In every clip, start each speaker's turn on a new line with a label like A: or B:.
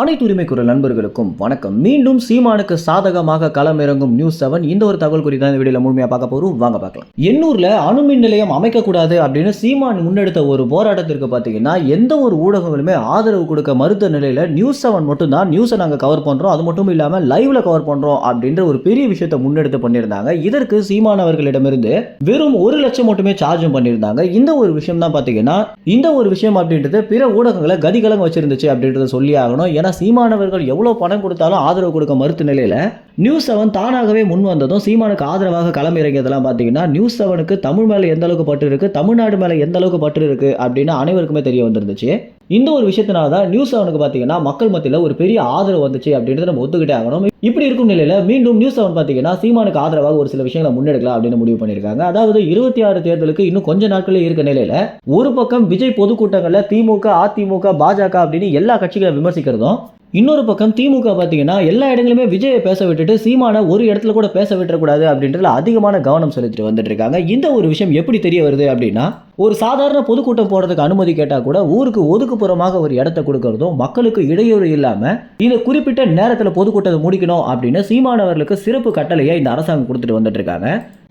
A: அனைத்து உரிமை குரல் நண்பர்களுக்கும் வணக்கம். மீண்டும் சீமானுக்கு சாதகமாக களமிறங்கும் நியூஸ் செவன் இந்த ஒரு தகவல் குறித்து தான் இந்த வீடியோல முழுமையாக பார்க்க போகிறோம் வாங்க பார்க்கலாம். எண்ணூரில் அணுமின் நிலையம் அமைக்கக்கூடாது அப்படின்னு சீமான் முன்னெடுத்த ஒரு போராட்டத்திற்கு பார்த்தீங்கன்னா எந்த ஒரு ஊடகங்களுமே ஆதரவு கொடுக்க மறுத்த நிலையில் நியூஸ் செவன் மட்டும்தான் நியூஸை நாங்கள் கவர் பண்ணுறோம் அது மட்டும் இல்லாமல் லைவ்ல கவர் பண்ணுறோம் அப்படின்ற ஒரு பெரிய விஷயத்தை முன்னெடுத்து பண்ணியிருந்தாங்க. இதற்கு சீமான் அவர்களிடமிருந்து வெறும் ஒரு லட்சம் மட்டுமே சார்ஜும் பண்ணியிருந்தாங்க. இந்த ஒரு விஷயம் தான் பார்த்தீங்கன்னா இந்த ஒரு விஷயம் அப்படின்றது பிற ஊடகங்களை கதிகலங்க வச்சிருந்துச்சு அப்படின்றத சொல்லி ஆகணும். ஏன்னா சீமானவர்கள் எவ்வளோ பணம் கொடுத்தாலும் ஆதரவு கொடுக்க மறுத்த நிலையில நியூஸ் செவன் தானாகவே முன் வந்ததும் சீமானுக்கு ஆதரவாக களம் இறங்கியதெல்லாம் பார்த்தீங்கன்னா நியூஸ் செவனுக்கு தமிழ் மேலே எந்த அளவுக்கு பற்று இருக்கு தமிழ்நாடு மேலே எந்த அளவுக்கு பற்று இருக்கு அப்படின்னு அனைவருக்குமே தெரிய வந்திருந்துச்சு. இந்த ஒரு விஷயத்தினால தான் நியூஸ் செவனுக்கு பார்த்தீங்கன்னா மக்கள் மத்தியில் ஒரு பெரிய ஆதரவு வந்துச்சு அப்படின்றத நம்ம ஒத்துக்கிட்டே ஆகணும். இப்படி இருக்கும் நிலையில் மீண்டும் நியூஸ் செவன் பார்த்தீங்கன்னா சீமானுக்கு ஆதரவாக ஒரு சில விஷயங்களை முன்னெடுக்கலாம் அப்படின்னு முடிவு பண்ணியிருக்காங்க. அதாவது இருபத்தி ஆறு தேர்தலுக்கு இன்னும் கொஞ்ச நாட்களே இருக்க நிலையில் ஒரு பக்கம் விஜய் பொதுக்கூட்டங்களில் திமுக அதிமுக பாஜக அப்படின்னு எல்லா கட்சிகளை விமர்சிக்கிறதும் இன்னொரு பக்கம் திமுக பார்த்தீங்கன்னா எல்லா இடங்களுமே விஜயை பேச விட்டுட்டு சீமானை ஒரு இடத்துல கூட பேச விட்டுறக்கூடாது அப்படின்றதுல அதிகமான கவனம் செலுத்திட்டு வந்துட்டு இருக்காங்க இந்த ஒரு விஷயம் எப்படி தெரிய வருது அப்படின்னா ஒரு சாதாரண பொதுக்கூட்டம் போடுறதுக்கு அனுமதி கேட்டால் கூட ஊருக்கு ஒதுக்குப்புறமாக ஒரு இடத்த கொடுக்கறதும் மக்களுக்கு இடையூறு இல்லாமல் இந்த குறிப்பிட்ட நேரத்தில் பொதுக்கூட்டத்தை முடிக்கணும் அப்படின்னு சீமானவர்களுக்கு சிறப்பு கட்டளையை இந்த அரசாங்கம் கொடுத்துட்டு வந்துட்டு இருக்காங்க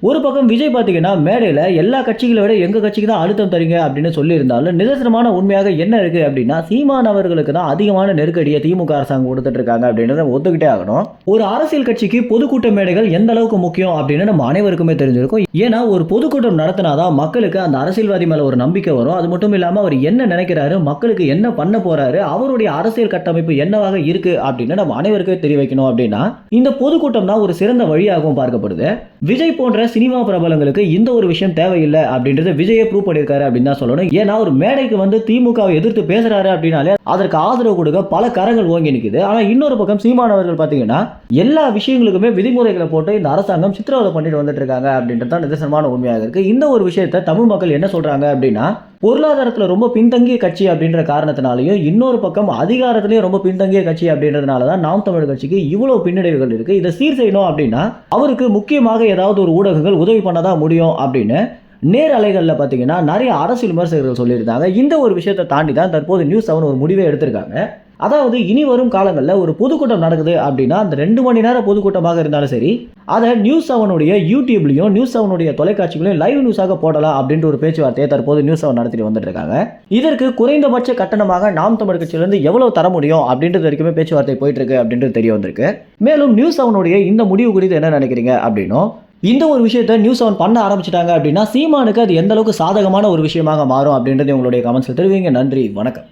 A: ஒரு பக்கம் விஜய் பார்த்தீங்கன்னா மேடையில் எல்லா கட்சிகளை விட எங்கள் கட்சிக்கு தான் அழுத்தம் தரீங்க அப்படின்னு சொல்லியிருந்தாலும் நிதர்சனமான உண்மையாக என்ன இருக்குது அப்படின்னா சீமான் அவர்களுக்கு தான் அதிகமான நெருக்கடியை திமுக அரசாங்கம் கொடுத்துட்டு இருக்காங்க அப்படின்றத ஒத்துக்கிட்டே ஆகணும். ஒரு அரசியல் கட்சிக்கு பொதுக்கூட்ட மேடைகள் எந்த அளவுக்கு முக்கியம் அப்படின்னு நம்ம அனைவருக்குமே தெரிஞ்சிருக்கும். ஏன்னா ஒரு பொதுக்கூட்டம் நடத்தினாதான் மக்களுக்கு அந்த அரசியல்வாதி மேலே ஒரு நம்பிக்கை வரும். அது மட்டும் இல்லாமல் அவர் என்ன நினைக்கிறாரு மக்களுக்கு என்ன பண்ண போறாரு அவருடைய அரசியல் கட்டமைப்பு என்னவாக இருக்கு அப்படின்னு நம்ம அனைவருக்கும் தெரிய வைக்கணும் அப்படின்னா இந்த பொதுக்கூட்டம் தான் ஒரு சிறந்த வழியாகவும் பார்க்கப்படுது. விஜய் போன்ற சினிமா பிரபலங்களுக்கு இந்த ஒரு விஷயம் தேவையில்லை அப்படின்றத விஜயை ப்ரூவ் பண்ணியிருக்காரு அப்படின்னு தான் சொல்லணும். ஏன்னா ஒரு மேடைக்கு வந்து திமுகவை எதிர்த்து பேசுறாரு அப்படின்னாலே அதற்கு ஆதரவு கொடுக்க பல கரங்கள் ஓங்கி நிற்குது ஆனால் இன்னொரு பக்கம் சீமானவர்கள் பார்த்தீங்கன்னா எல்லா விஷயங்களுக்குமே விதிமுறைகளை போட்டு இந்த அரசாங்கம் சித்திரவதை பண்ணிட்டு வந்துட்டு இருக்காங்க அப்படின்றது தான் நிதர்சனமான உண்மையாக இருக்கு. இந்த ஒரு விஷயத்தை தமிழ் மக்கள் என்ன சொல்றாங்க அப்படின்னா பொருளாதாரத்தில் ரொம்ப பின்தங்கிய கட்சி அப்படின்ற காரணத்தினாலையும் இன்னொரு பக்கம் அதிகாரத்திலையும் ரொம்ப பின்தங்கிய கட்சி அப்படின்றதுனால தான் நாம் தமிழ் கட்சிக்கு இவ்வளோ பின்னடைவுகள் இருக்குது இதை சீர் செய்யணும் அப்படின்னா அவருக்கு முக்கியமாக ஏதாவது ஒரு ஊடகங்கள் உதவி பண்ணதான் முடியும் அப்படின்னு நேர் அலைகளில் பார்த்தீங்கன்னா நிறைய அரசியல் விமர்சகர்கள் சொல்லியிருந்தாங்க. இந்த ஒரு விஷயத்தை தாண்டி தான் தற்போது நியூஸ் செவன் ஒரு முடிவே எடுத்திருக்காங்க. அதாவது இனி வரும் காலங்களில் ஒரு பொதுக்கூட்டம் நடக்குது அப்படின்னா அந்த ரெண்டு மணி நேரம் பொதுக்கூட்டமாக இருந்தாலும் சரி அதை நியூஸ் செவனுடைய யூடியூப்லையும் நியூஸ் செவனுடைய தொலைக்காட்சிகளையும் லைவ் நியூஸாக போடலாம் அப்படின்ற ஒரு பேச்சுவார்த்தையை தற்போது நியூஸ் செவன் நடத்திட்டு வந்துட்டு இதற்கு குறைந்தபட்ச கட்டணமாக நாம் தமிழ் கட்சியிலிருந்து எவ்வளவு தர முடியும் அப்படின்றது வரைக்குமே பேச்சுவார்த்தை போயிட்டு இருக்கு அப்படின்றது தெரிய வந்திருக்கு. மேலும் நியூஸ் செவனுடைய இந்த முடிவு குறித்து என்ன நினைக்கிறீங்க அப்படின்னும் இந்த ஒரு விஷயத்தை நியூஸ் செவன் பண்ண ஆரம்பிச்சிட்டாங்க அப்படின்னா சீமானுக்கு அது எந்த அளவுக்கு சாதகமான ஒரு விஷயமாக மாறும் அப்படின்றது உங்களுடைய கமெண்ட்ஸில் தெரிவிங்க. நன்றி வணக்கம்.